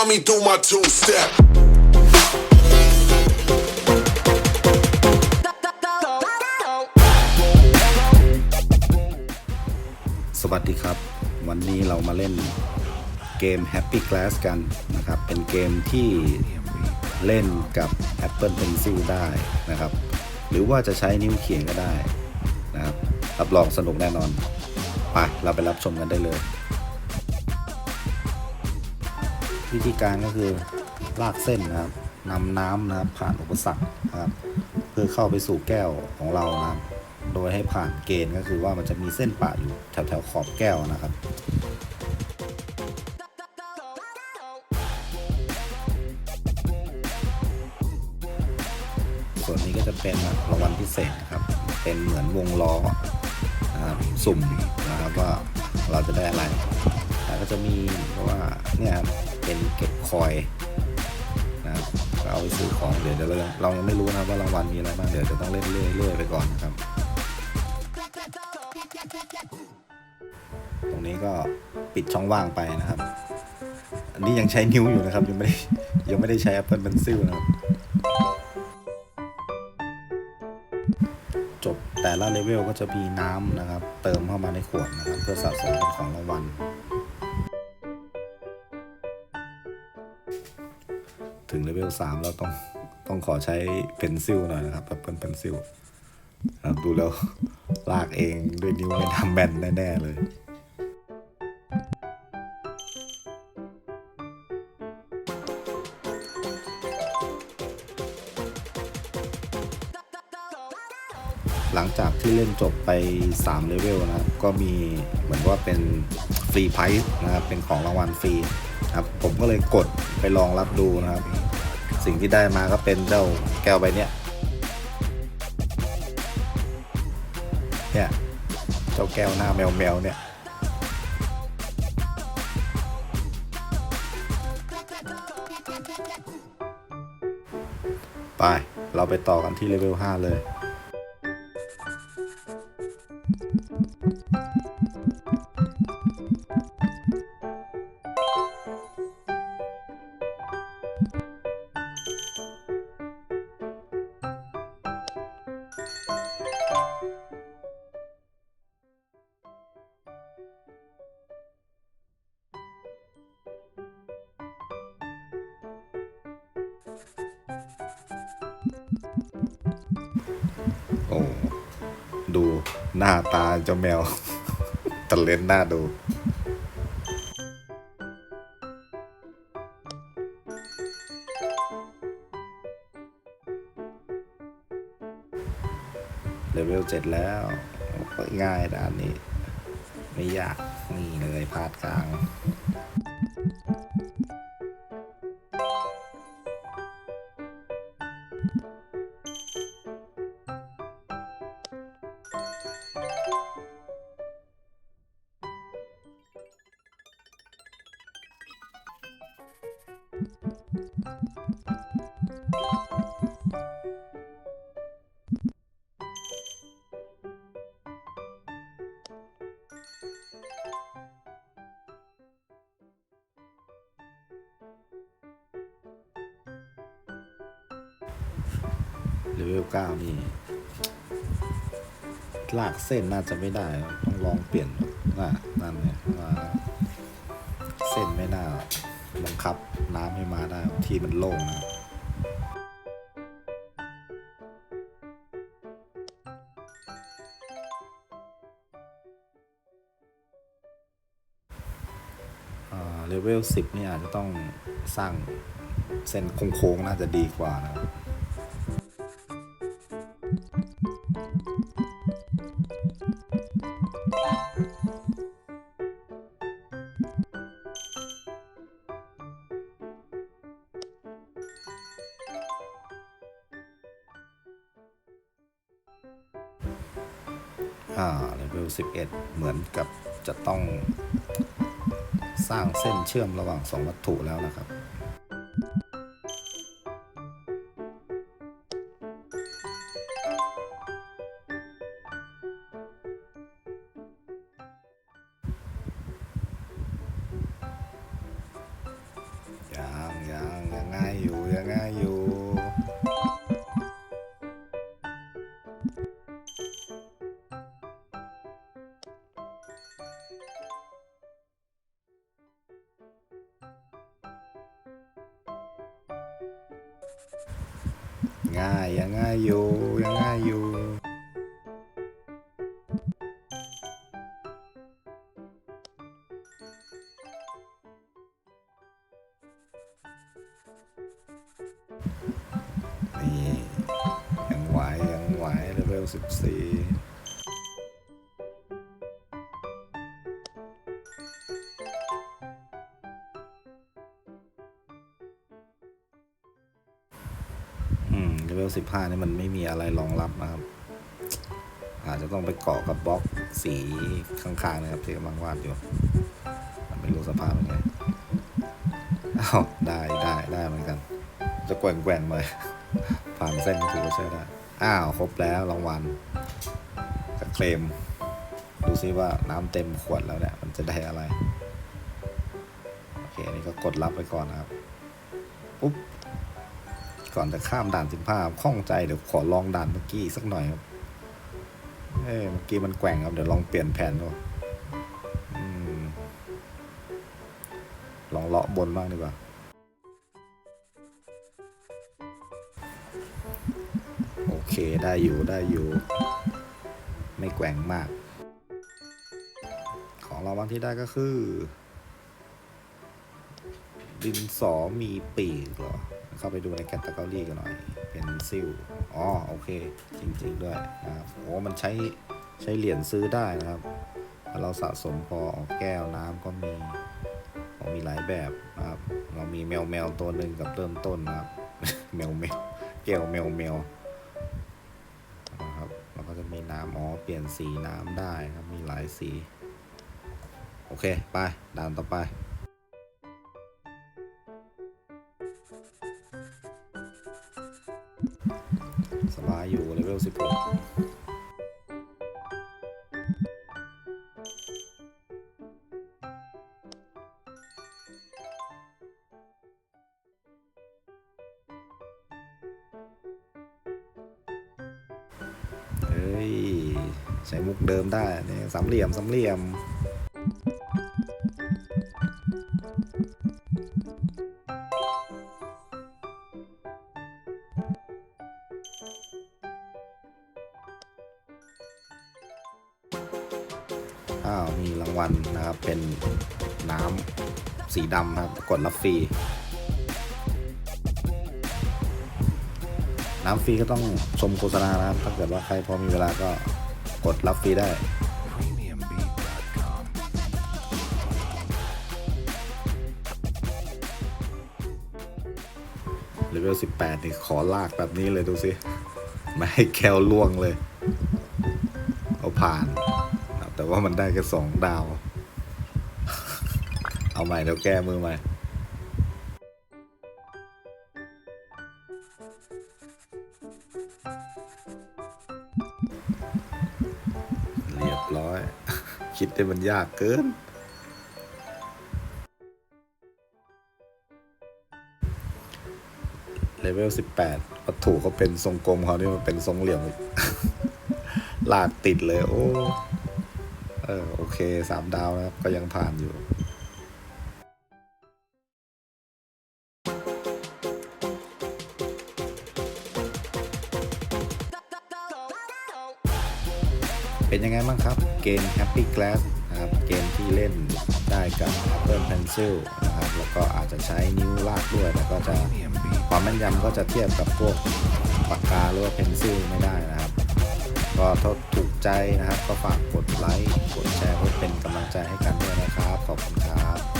Find me through my two step. สวัสดีครับ วันนี้เรามาเล่นเกม Happy Glass กันนะครับ เป็นเกมที่เล่นกับ Apple Pencil ได้นะครับ หรือว่าจะใช้นิ้วเขียนก็ได้นะครับรับรองสนุกแน่นอน ไป เราไปรับชมกันได้เลย วิธีการก็คือลากเส้นนะครับนำน้ำนะครับผ่านอุปสรรคนะครับเพื่อเข้าไปสู่แก้วของเรานะครับ โดยให้ผ่านเกณฑ์ก็คือว่ามันจะมีเส้นปะอยู่แถวๆขอบแก้วนะครับส่วนนี้ก็จะเป็นรางวัลพิเศษนะครับ เป็นเหมือนวงล้อนะครับสุ่มนะครับว่าเราจะได้อะไรแล้วก็จะมีเพราะว่าเนี่ยครับ เป็นเก็บคอยนะครับก็เอาไปซื้อของเดี๋ยวเดี๋ยวเราเรายังไม่รู้นะว่ารางวัลมีอะไรบ้างเดี๋ยวจะต้องเล่นเรื่อยๆไปก่อนนะครับ ตรงนี้ก็ปิดช่องว่างไปนะครับ อันนี้ยังใช้นิ้วอยู่นะครับยังไม่ได้ยังไม่ได้ใช้ Apple Pencil นะครับจบแต่ละเลเวลก็จะมีน้ำนะครับ เติมเข้ามาในขวดนะครับ เพื่อสะสมเป็นของรางวัล ถึงเลเวล3เราต้องต้องขอใช้เพนซิลหน่อยนะครับ Apple Pencil ครับดูแล้วลากเองด้วยนิ้วไม่ทำแบนแน่ ๆ เลยหลังจากที่เล่นจบไป 3 เลเวลนะครับ ก็มีเหมือนว่าเป็นฟรีไพรส์นะครับ เป็นของรางวัลฟรี ครับ ผมก็เลยกดไปลองรับดูนะครับ สิ่งที่ได้มาก็เป็นเจ้าแก้วใบเนี้ยเนี่ยเจ้าแก้วหน้าแมวแมวๆเนี่ยไป เราไปต่อกันที่เลเวล 5 เลย ดูหน้าตาเจ้าแมวตะเล่นหน้าดูเลเวลเจ็ดแล้วง่ายด้านนี้ ไม่ยากนี่เลยพาดกลาง เลเวลเก้านี่ ลากเส้นน่าจะไม่ได้ ต้องลองเปลี่ยนว่านั่นเนี่ยว่าเส้นไม่น่า น้ำให้มาได้ที่มันโล่งนะครับอ่าเลเวลสิบนี่อาจจะต้องสร้างเส้นโค้งๆน่าจะดีกว่านะครับ 11 เหมือนกับจะต้องสร้างเส้นเชื่อมระหว่างสองวัตถุแล้วนะครับ ง่ายยังง่ายอยู่ยังง่ายอยู่นี่ยังไหวยังไหวเลเวลสิบสี่ มเลเวลสิบห้านี่มันไม่มีอะไรรองรับนะครับ อาจจะต้องไปเกาะกับบล็อกสีข้างๆนะครับที่กำลังวาดอยู่ ไม่รู้สภาพเป็นไงอ้าวได้ได้ได้เหมือนกัน จะแกว่งแกว่งเลยผ่านเส้นถือว่าใช้ได้ อ้าว ครบแล้วรางวัลจะเคลม ดูซิว่าน้ำเต็มขวดแล้วเนี่ย มันจะได้อะไร โอเค อันนี้ก็กดรับไปก่อนนะครับ ปุ๊บ ก่อนจะข้ามด่านสิบห้าข้องใจเดี๋ยวขอลองด่านเมื่อกี้สักหน่อยครับเอ้ยเมื่อกี้มันแกว่งครับเดี๋ยวลองเปลี่ยนแผนดูอืมลองเลาะบนบ้างดีกว่าโอเคได้อยู่ได้อยู่ ไม่แกว่งมาก ของเราบางที่ได้ก็คือ ดินสอมีปีกเหรอ เข้าไปดูในแคตตาล็อกันหน่อย เป็นซิลอ๋อโอเค จริง ๆ ด้วยนะครับโอ้มันใช้ใช้เหรียญซื้อได้นะครับเราสะสมพอออกแก้วน้ำก็มีมีหลายแบบนะครับ เรามีแมวแมวตัวหนึ่งกับเริ่มต้นนะครับ แมวแมวแก้วแมวแมวนะครับแล้วก็จะมีน้ำอ๋อเปลี่ยนสีน้ำได้ครับ มีหลายสี โอเค ไปด่านต่อไป เฮ้ย ใช้มุกเดิมได้เนี่ยสามเหลี่ยมสามเหลี่ยม อ้าว มีรางวัลนะครับ เป็นน้ำสีดำครับกดรับฟรี น้ำฟรีก็ต้องชมโฆษณานะครับ ถ้าเกิดว่าใครพอมีเวลาก็กดรับฟรีได้เลเวล18 นี่ขอลากแบบนี้เลยดูสิไม่ให้แคลล่วงเลย เอาผ่าน แต่ว่ามันได้แค่สองดาว เอาใหม่เดี๋ยวแก้มือใหม่ คิดได้มันยากเกิน เลเวล18วัตถุเขาเป็นทรงกลมเขานี่มันเป็นทรงเหลี่ยมหลากติดเลย โอ้ เออ โอเคสามดาวนะครับ ก็ยังผ่านอยู่ เป็นยังไงบ้างครับ เกม Happy Glass นะครับเกมที่เล่นได้กับ Apple Pencil นะครับแล้วก็อาจจะใช้นิ้วลากด้วยแล้วก็จะความแม่นยำก็จะเทียบกับพวกปากกาหรือว่า Pencil ไม่ได้นะครับก็ถ้าถูกใจนะครับ ก็ฝากกดไลค์กดแชร์เพื่อเป็นกำลังใจให้กันด้วยนะครับ ขอบคุณครับ